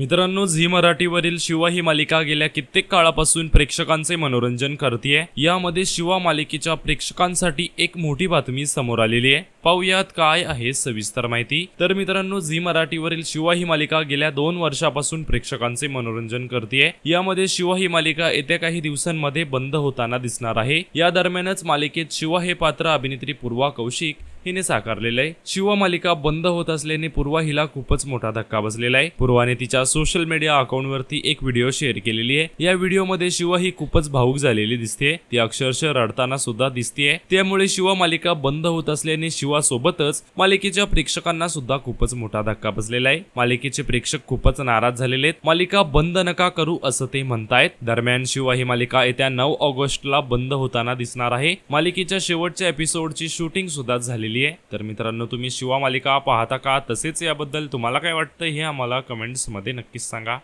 मित्रांनो झी मराठीवरील शिवा ही मालिका गेल्या कित्येक काळापासून प्रेक्षकांचे मनोरंजन करते यामध्ये शिवा मालिकेच्या प्रेक्षकांसाठी एक मोठी बातमी समोर आलेली आहे. पाहुयात काय आहे सविस्तर माहिती. तर मित्रांनो झी मराठीवरील शिवा ही मालिका गेल्या दोन वर्षापासून प्रेक्षकांचे मनोरंजन करते यामध्ये शिवा ही मालिका येत्या काही दिवसांमध्ये बंद होताना दिसणार आहे. या दरम्यानच मालिकेत शिवा हे पात्र अभिनेत्री पूर्वा कौशिक हिने साकारलेलं आहे. शिवमालिका बंद होत असल्याने पूर्वा हिला खूपच मोठा धक्का बसलेला आहे. पूर्वाने तिच्या सोशल मीडिया अकाउंटवरती एक व्हिडिओ शेअर केलेली आहे. या व्हिडिओमध्ये शिवा ही खूपच भावूक झालेली दिसते. ती अक्षरशः रडताना सुद्धा दिसते त्यामुळे शिवा मालिका बंद होत असल्याने शिवा सोबतच मालिकेच्या प्रेक्षकांना सुद्धा खूपच मोठा धक्का बसलेला आहे. मालिकेचे प्रेक्षक खूपच नाराज झालेले आहेत. मालिका बंद नका करू असं ते म्हणतायत. दरम्यान शिवा ही मालिका येत्या नऊ ऑगस्टला बंद होताना दिसणार आहे. मालिकेच्या शेवटच्या एपिसोडची शूटिंग सुद्धा झालेली आहे. तर मित्रांनो तुम्ही शिवा मालिका पाहता का? तसेच याबद्दल तुम्हाला काय वाटतं हे आम्हाला कमेंट्समध्ये नक्कीच सांगा.